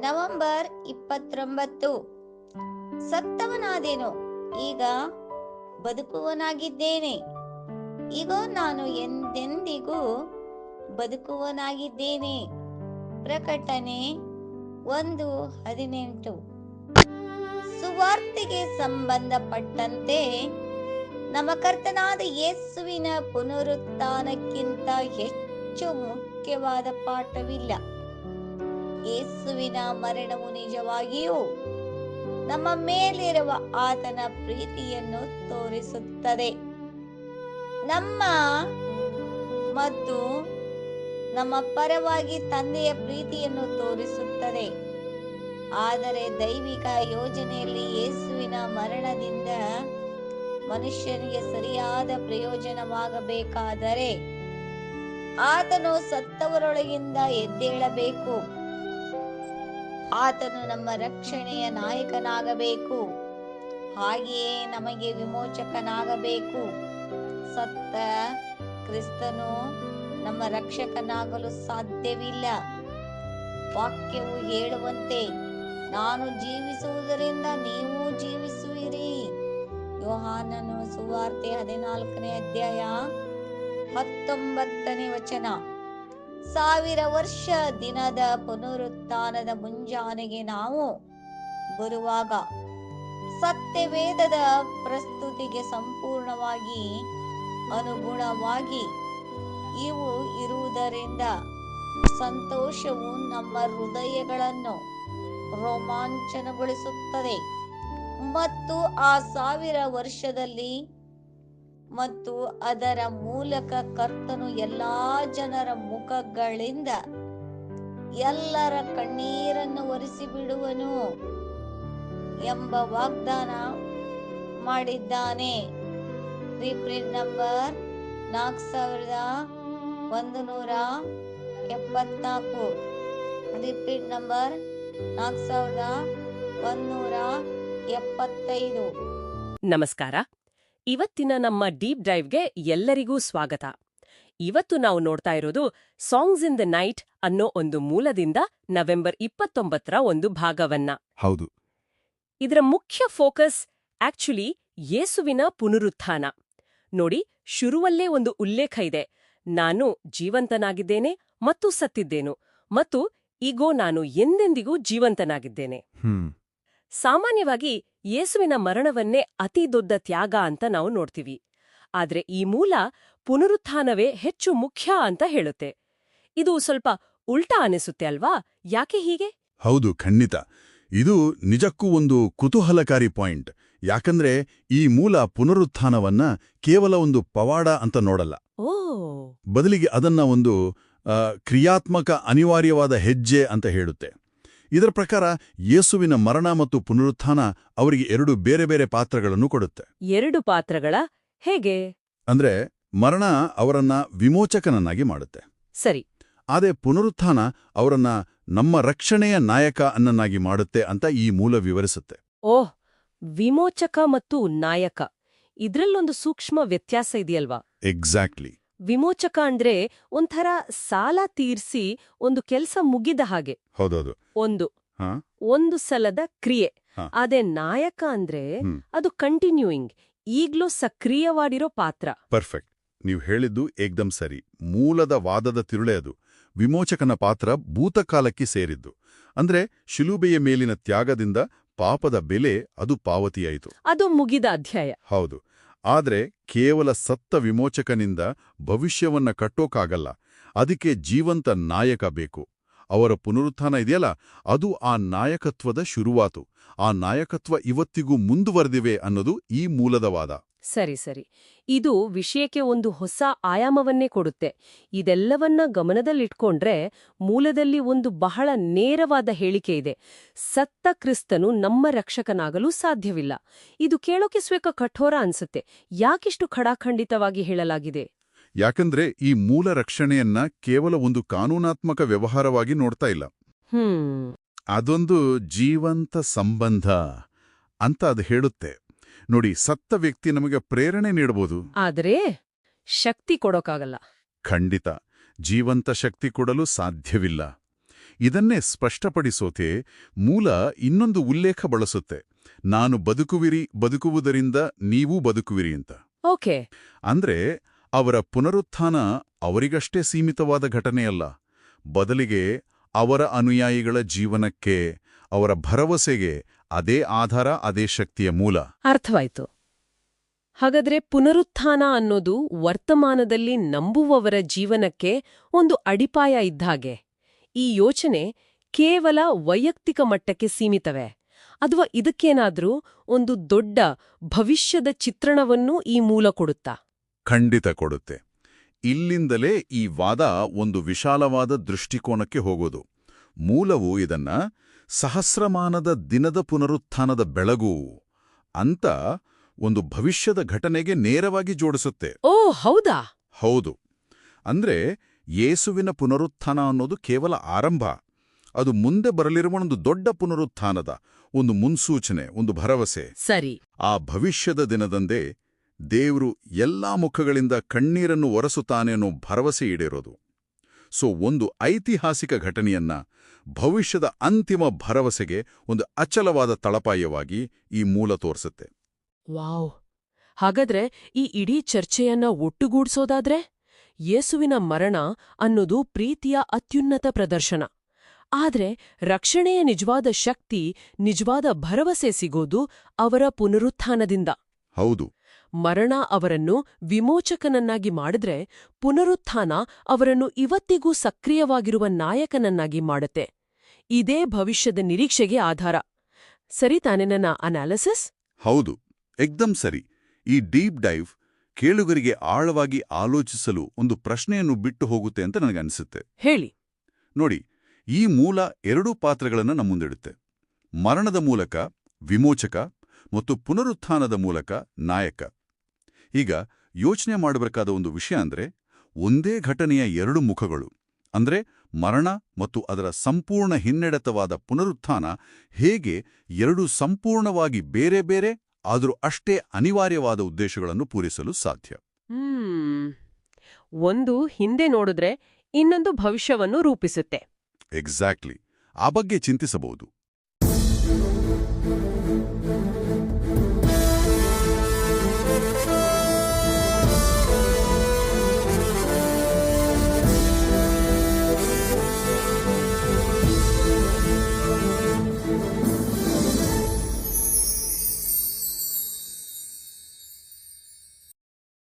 November ಇಪ್ಪತ್ತೊಂಬತ್ತು. ಸತ್ತವನಾದೇನು. ಈಗ ಬದುಕುವನಾಗಿದ್ದೇನೆ. ಈಗ ನಾನು ಎಂದೆಂದಿಗೂ ಬದುಕುವನಾಗಿದ್ದೇನೆ. ಪ್ರಕಟಣೆ ಒಂದು ಹದಿನೆಂಟು. ಸುವಾರ್ತೆಗೆ ಸಂಬಂಧಪಟ್ಟಂತೆ ನಮ್ಮ ಕರ್ತನಾದ ಯೇಸುವಿನ ಪುನರುತ್ಥಾನಕ್ಕಿಂತ ಹೆಚ್ಚು ಮುಖ್ಯವಾದ ಪಾಠವಿಲ್ಲ. ಯೇಸುವಿನ ಮರಣವು ನಿಜವಾಗಿಯೂ ನಮ್ಮ ಮೇಲಿರುವ ಆತನ ಪ್ರೀತಿಯನ್ನು ತೋರಿಸುತ್ತದೆ. ನಮ್ಮ ಮತ್ತು ನಮ್ಮ ಪರವಾಗಿ ತಂದೆಯ ಪ್ರೀತಿಯನ್ನು ತೋರಿಸುತ್ತದೆ. ಆದರೆ ದೈವಿಕ ಯೋಜನೆಯಲ್ಲಿ ಯೇಸುವಿನ ಮರಣದಿಂದ ಮನುಷ್ಯನಿಗೆ ಸರಿಯಾದ ಪ್ರಯೋಜನವಾಗಬೇಕಾದರೆ ಆತನು ಸತ್ತವರೊಳಗಿಂದ ಎದ್ದೇಳಬೇಕು. ಆತನು ನಮ್ಮ ರಕ್ಷಣೆಯ ನಾಯಕನಾಗಬೇಕು. ಹಾಗೆಯೇ ನಮಗೆ ವಿಮೋಚಕನಾಗಬೇಕು. ಸತ್ತ ಕ್ರಿಸ್ತನು ನಮ್ಮ ರಕ್ಷಕನಾಗಲು ಸಾಧ್ಯವಿಲ್ಲ. ವಾಕ್ಯವು ಹೇಳುವಂತೆ, ನಾನು ಜೀವಿಸುವುದರಿಂದ ನೀವು ಜೀವಿಸುವಿರಿ. ಯೋಹಾನನು ಸುವಾರ್ತೆ ಹದಿನಾಲ್ಕನೇ ಅಧ್ಯಾಯ ಹತ್ತೊಂಬತ್ತನೇ ವಚನ. ಸಾವಿರ ವರ್ಷ ದಿನದ ಪುನರುತ್ಥಾನದ ಮುಂಜಾನೆಗೆ ನಾವು ಬರುವಾಗ ಸತ್ಯವೇದದ ಪ್ರಸ್ತುತಿಗೆ ಸಂಪೂರ್ಣವಾಗಿ ಅನುಗುಣವಾಗಿ ಇವು ಇರುವುದರಿಂದ ಸಂತೋಷವು ನಮ್ಮ ಹೃದಯಗಳನ್ನು ರೋಮಾಂಚನಗೊಳಿಸುತ್ತದೆ. ಮತ್ತು ಆ ಸಾವಿರ ವರ್ಷದಲ್ಲಿ ಮತ್ತು ಅದರ ಮೂಲಕ ಕರ್ತನು ಎಲ್ಲಾ ಜನರ ಮುಖಗಳಿಂದ ಎಲ್ಲರ ಕಣ್ಣೀರನ್ನು ಒರೆಸಿ ಬಿಡುವನು ಎಂಬ ವಾಗ್ದಾನ ಮಾಡಿದ್ದಾನೆ. ರೀಪ್ರಿಂಟ್ ನಂಬರ್ ನಾಲ್ಕು ಸಾವಿರದ ಒಂದು ನೂರ ಎಪ್ಪತ್ನಾಲ್ಕು. ರಿಪೀಟ್ ನಂಬರ್ ನಾಲ್ಕು ಸಾವಿರದ ಒಂದೂರ ಎಪ್ಪತ್ತೈದು. ನಮಸ್ಕಾರ. ಇವತ್ತಿನ ನಮ್ಮ ಡೀಪ್ ಡೈವ್ಗೆ ಎಲ್ಲರಿಗೂ ಸ್ವಾಗತ. ಇವತ್ತು ನಾವು ನೋಡ್ತಾ ಇರೋದು ಸಾಂಗ್ಸ್ ಇನ್ ದ ನೈಟ್ ಅನ್ನೋ ಒಂದು ಮೂಲದಿಂದ ನವೆಂಬರ್ ಇಪ್ಪತ್ತೊಂಬತ್ತರ ಒಂದು ಭಾಗವನ್ನ. ಹೌದು. ಇದರ ಮುಖ್ಯ ಫೋಕಸ್ ಆಕ್ಚುಲಿ ಯೇಸುವಿನ ಪುನರುತ್ಥಾನ. ನೋಡಿ ಶುರುವಲ್ಲೇ ಒಂದು ಉಲ್ಲೇಖ ಇದೆ. ನಾನು ಜೀವಂತನಾಗಿದ್ದೇನೆ ಮತ್ತು ಸತ್ತಿದ್ದೇನು ಮತ್ತು ಈಗೋ ನಾನು ಎಂದೆಂದಿಗೂ ಜೀವಂತನಾಗಿದ್ದೇನೆ. ಸಾಮಾನ್ಯವಾಗಿ ಯೇಸುವಿನ ಮರಣವನ್ನೇ ಅತಿ ದೊಡ್ಡ ತ್ಯಾಗ ಅಂತ ನಾವು ನೋಡ್ತೀವಿ. ಆದ್ರೆ ಈ ಮೂಲ ಪುನರುತ್ಥಾನವೇ ಹೆಚ್ಚು ಮುಖ್ಯ ಅಂತ ಹೇಳುತ್ತೆ. ಇದು ಸ್ವಲ್ಪ ಉಲ್ಟಾ ಅನಿಸುತ್ತೆ ಅಲ್ವಾ? ಯಾಕೆ ಹೀಗೆ? ಹೌದು ಖಂಡಿತ. ಇದು ನಿಜಕ್ಕೂ ಒಂದು ಕುತೂಹಲಕಾರಿ ಪಾಯಿಂಟ್. ಯಾಕಂದ್ರೆ ಈ ಮೂಲ ಪುನರುತ್ಥಾನವನ್ನ ಕೇವಲ ಒಂದು ಪವಾಡ ಅಂತ ನೋಡಲ್ಲ. ಓ! ಬದಲಿಗೆ ಅದನ್ನ ಒಂದು ಕ್ರಿಯಾತ್ಮಕ ಅನಿವಾರ್ಯವಾದ ಹೆಜ್ಜೆ ಅಂತ ಹೇಳುತ್ತೆ. ಇದರ ಪ್ರಕಾರ ಯೇಸುವಿನ ಮರಣ ಮತ್ತು ಪುನರುತ್ಥಾನ ಅವರಿಗೆ ಎರಡು ಬೇರೆ ಬೇರೆ ಪಾತ್ರಗಳನ್ನು ಕೊಡುತ್ತೆ. ಎರಡು ಪಾತ್ರಗಳ? ಹೇಗೆ? ಅಂದ್ರೆ ಮರಣ ಅವರನ್ನ ವಿಮೋಚಕನನ್ನಾಗಿ ಮಾಡುತ್ತೆ. ಸರಿ. ಆದರೆ ಪುನರುತ್ಥಾನ ಅವರನ್ನ ನಮ್ಮ ರಕ್ಷಣೆಯ ನಾಯಕ ಅನ್ನನ್ನಾಗಿ ಮಾಡುತ್ತೆ ಅಂತ ಈ ಮೂಲ ವಿವರಿಸುತ್ತೆ. ಓಹ್ ವಿಮೋಚಕ ಮತ್ತು ನಾಯಕ. ಇದ್ರಲ್ಲೊಂದು ಸೂಕ್ಷ್ಮ ವ್ಯತ್ಯಾಸ ಇದೆಯಲ್ವಾ? ಎಕ್ಸಾಕ್ಟ್ಲಿ ವಿಮೋಚಕ ಅಂದ್ರೆ ಒಂಥರ ಸಾಲ ತೀರ್ಸಿ ಒಂದು ಕೆಲಸ ಮುಗಿದ ಹಾಗೆ. ಹೌದೌದು. ಒಂದು. ಹಾ? ಒಂದು ಸಲದ ಕ್ರಿಯೆ. ಅದೇ ನಾಯಕ ಅಂದ್ರೆ ಅದು ಕಂಟಿನ್ಯೂಯಿಂಗ್ ಈಗ್ಲೂ ಸಕ್ರಿಯವಾಗಿರೋ ಪಾತ್ರ. ಪರ್ಫೆಕ್ಟ್ ನೀವು ಹೇಳಿದ್ದು ಏಕ್ದಮ್ ಸರಿ. ಮೂಲದ ವಾದದ ತಿರುಳೆ ಅದು. ವಿಮೋಚಕನ ಪಾತ್ರ ಭೂತಕಾಲಕ್ಕೆ ಸೇರಿದ್ದು. ಅಂದ್ರೆ ಶಿಲುಬೆಯ ಮೇಲಿನ ತ್ಯಾಗದಿಂದ ಪಾಪದ ಬೆಲೆ ಅದು ಪಾವತಿಯಾಯಿತು. ಅದು ಮುಗಿದ ಅಧ್ಯಾಯ. ಹೌದು. ಆದ್ರೆ ಕೇವಲ ಸತ್ತ ವಿಮೋಚಕನಿಂದ ಭವಿಷ್ಯವನ್ನ ಕಟ್ಟೋಕಾಗಲ್ಲ. ಅದಕ್ಕೆ ಜೀವಂತ ನಾಯಕ ಬೇಕು. ಅವರ ಪುನರುತ್ಥಾನ ಇದೆಯಲ್ಲ, ಅದು ಆ ನಾಯಕತ್ವದ ಶುರುವಾತು. ಆ ನಾಯಕತ್ವ ಇವತ್ತಿಗೂ ಮುಂದುವರೆದಿವೆ ಅನ್ನೋದು ಈ ಮೂಲದ ವಾದ. ಸರಿ ಸರಿ. ಇದು ವಿಷಯಕ್ಕೆ ಒಂದು ಹೊಸ ಆಯಾಮವನ್ನೇ ಕೊಡುತ್ತೆ. ಇದೆಲ್ಲವನ್ನ ಗಮನದಲ್ಲಿಟ್ಕೊಂಡ್ರೆ ಮೂಲದಲ್ಲಿ ಒಂದು ಬಹಳ ನೇರವಾದ ಹೇಳಿಕೆ ಇದೆ. ಸತ್ತ ಕ್ರಿಸ್ತನು ನಮ್ಮ ರಕ್ಷಕನಾಗಲು ಸಾಧ್ಯವಿಲ್ಲ. ಇದು ಕೇಳೋಕೆ ಸ್ವೇಕ ಕಠೋರ ಅನ್ಸುತ್ತೆ. ಯಾಕಿಷ್ಟು ಖಡಾಖಂಡಿತವಾಗಿ ಹೇಳಲಾಗಿದೆ? ಯಾಕಂದ್ರೆ ಈ ಮೂಲ ರಕ್ಷಣೆಯನ್ನ ಕೇವಲ ಒಂದು ಕಾನೂನಾತ್ಮಕ ವ್ಯವಹಾರವಾಗಿ ನೋಡ್ತಾ ಇಲ್ಲ. ಹ್ಮ್. ಅದೊಂದು ಜೀವಂತ ಸಂಬಂಧ ಅಂತ ಅದು ಹೇಳುತ್ತೆ. ನೋಡಿ ಸತ್ತ ವ್ಯಕ್ತಿ ನಮಗೆ ಪ್ರೇರಣೆ ನೀಡಬಹುದು. ಆದರೆ ಶಕ್ತಿ ಕೊಡೋಕ್ಕಾಗಲ್ಲ ಖಂಡಿತ. ಜೀವಂತ ಶಕ್ತಿ ಕೊಡಲು ಸಾಧ್ಯವಿಲ್ಲ. ಇದನ್ನೇ ಸ್ಪಷ್ಟಪಡಿಸೋತೆ ಮೂಲ ಇನ್ನೊಂದು ಉಲ್ಲೇಖ ಬಳಸುತ್ತೆ. ನಾನು ಬದುಕುವಿರಿ ಬದುಕುವುದರಿಂದ ನೀವೂ ಬದುಕುವಿರಿ ಅಂತ. ಓಕೆ. ಅಂದ್ರೆ ಅವರ ಪುನರುತ್ಥಾನ ಅವರಿಗಷ್ಟೇ ಸೀಮಿತವಾದ ಘಟನೆಯಲ್ಲ. ಬದಲಿಗೆ ಅವರ ಅನುಯಾಯಿಗಳ ಜೀವನಕ್ಕೆ ಅವರ ಭರವಸೆಗೆ ಅದೇ ಆಧಾರ ಅದೇ ಶಕ್ತಿಯ ಮೂಲ. ಅರ್ಥವಾಯ್ತು. ಹಾಗಾದ್ರೆ ಪುನರುತ್ಥಾನ ಅನ್ನೋದು ವರ್ತಮಾನದಲ್ಲಿ ನಂಬುವವರ ಜೀವನಕ್ಕೆ ಒಂದು ಅಡಿಪಾಯ ಇದ್ದಾಗೆ ಈ ಯೋಚನೆ ಕೇವಲ ವೈಯಕ್ತಿಕ ಮಟ್ಟಕ್ಕೆ ಸೀಮಿತವೇ? ಅಥವಾ ಇದಕ್ಕೇನಾದ್ರೂ ಒಂದು ದೊಡ್ಡ ಭವಿಷ್ಯದ ಚಿತ್ರಣವನ್ನು ಈ ಮೂಲ ಕೊಡುತ್ತಾ? ಖಂಡಿತ ಕೊಡುತ್ತೆ. ಇಲ್ಲಿಂದಲೇ ಈ ವಾದ ಒಂದು ವಿಶಾಲವಾದ ದೃಷ್ಟಿಕೋನಕ್ಕೆ ಹೋಗೋದು. ಮೂಲವು ಇದನ್ನ ಸಹಸ್ರಮಾನದ ದಿನದ ಪುನರುತ್ಥಾನದ ಬೆಳಗು ಅಂತ ಒಂದು ಭವಿಷ್ಯದ ಘಟನೆಗೆ ನೇರವಾಗಿ ಜೋಡಿಸುತ್ತೆ. ಓ ಹೌದಾ? ಹೌದು. ಅಂದ್ರೆ ಯೇಸುವಿನ ಪುನರುತ್ಥಾನ ಅನ್ನೋದು ಕೇವಲ ಆರಂಭ. ಅದು ಮುಂದೆ ಬರಲಿರುವ ಒಂದು ದೊಡ್ಡ ಪುನರುತ್ಥಾನದ ಒಂದು ಮುನ್ಸೂಚನೆ ಒಂದು ಭರವಸೆ. ಸರಿ. ಆ ಭವಿಷ್ಯದ ದಿನದಂದೇ ದೇವರು ಎಲ್ಲಾ ಮುಖಗಳಿಂದ ಕಣ್ಣೀರನ್ನು ಒರೆಸುತ್ತಾನೆ ಅನ್ನೋ ಭರವಸೆ ಈಡೇರೋದು. ಸೊ ಒಂದು ಐತಿಹಾಸಿಕ ಘಟನೆಯನ್ನ ಭವಿಷ್ಯದ ಅಂತಿಮ ಭರವಸೆಗೆ ಒಂದು ಅಚಲವಾದ ತಳಪಾಯವಾಗಿ ಈ ಮೂಲ ತೋರಿಸುತ್ತೆ. ವಾವ್! ಹಾಗಾದ್ರೆ ಈ ಇಡೀ ಚರ್ಚೆಯನ್ನ ಒಟ್ಟುಗೂಡಿಸೋದಾದ್ರೆ ಯೇಸುವಿನ ಮರಣ ಅನ್ನೋದು ಪ್ರೀತಿಯ ಅತ್ಯುನ್ನತ ಪ್ರದರ್ಶನ. ಆದ್ರೆ ರಕ್ಷಣೆಯ ನಿಜವಾದ ಶಕ್ತಿ ನಿಜವಾದ ಭರವಸೆ ಸಿಗೋದು ಅವರ ಪುನರುತ್ಥಾನದಿಂದ. ಹೌದು. ಮರಣ ಅವರನ್ನು ವಿಮೋಚಕನನ್ನಾಗಿ ಮಾಡಿದ್ರೆ ಪುನರುತ್ಥಾನ ಅವರನ್ನು ಇವತ್ತಿಗೂ ಸಕ್ರಿಯವಾಗಿರುವ ನಾಯಕನನ್ನಾಗಿ ಮಾಡುತ್ತೆ. ಇದೇ ಭವಿಷ್ಯದ ನಿರೀಕ್ಷೆಗೆ ಆಧಾರ. ಸರಿ ತಾನೆ ನನ್ನ ಅನಾಲಿಸಿಸ್? ಹೌದು ಎಕ್ದಂ ಸರಿ. ಈ ಡೀಪ್ ಡೈವ್ ಕೇಳುಗರಿಗೆ ಆಳವಾಗಿ ಆಲೋಚಿಸಲು ಒಂದು ಪ್ರಶ್ನೆಯನ್ನು ಬಿಟ್ಟು ಹೋಗುತ್ತೆ ಅಂತ ನನಗನ್ಸುತ್ತೆ ಹೇಳಿ. ನೋಡಿ ಈ ಮೂಲ ಎರಡೂ ಪಾತ್ರಗಳನ್ನು ನಮ್ಮ ಮುಂದಿಡುತ್ತೆ. ಮರಣದ ಮೂಲಕ ವಿಮೋಚಕ ಮತ್ತು ಪುನರುತ್ಥಾನದ ಮೂಲಕ ನಾಯಕ. ಈಗ ಯೋಚನೆ ಮಾಡಬೇಕಾದ ಒಂದು ವಿಷಯ ಅಂದ್ರೆ ಒಂದೇ ಘಟನೆಯ ಎರಡು ಮುಖಗಳು. ಅಂದ್ರೆ ಮರಣ ಮತ್ತು ಅದರ ಸಂಪೂರ್ಣ ಹಿನ್ನಡೆತವಾದ ಪುನರುತ್ಥಾನ ಹೇಗೆ ಎರಡು ಸಂಪೂರ್ಣವಾಗಿ ಬೇರೆ ಬೇರೆ ಆದರೂ ಅಷ್ಟೇ ಅನಿವಾರ್ಯವಾದ ಉದ್ದೇಶಗಳನ್ನು ಪೂರೈಸಲು ಸಾಧ್ಯ. ಒಂದು ಹಿಂದೆ ನೋಡಿದ್ರೆ ಇನ್ನೊಂದು ಭವಿಷ್ಯವನ್ನು ರೂಪಿಸುತ್ತೆ. ಎಕ್ಸಾಕ್ಟ್ಲಿ ಆ ಬಗ್ಗೆ ಚಿಂತಿಸಬಹುದು.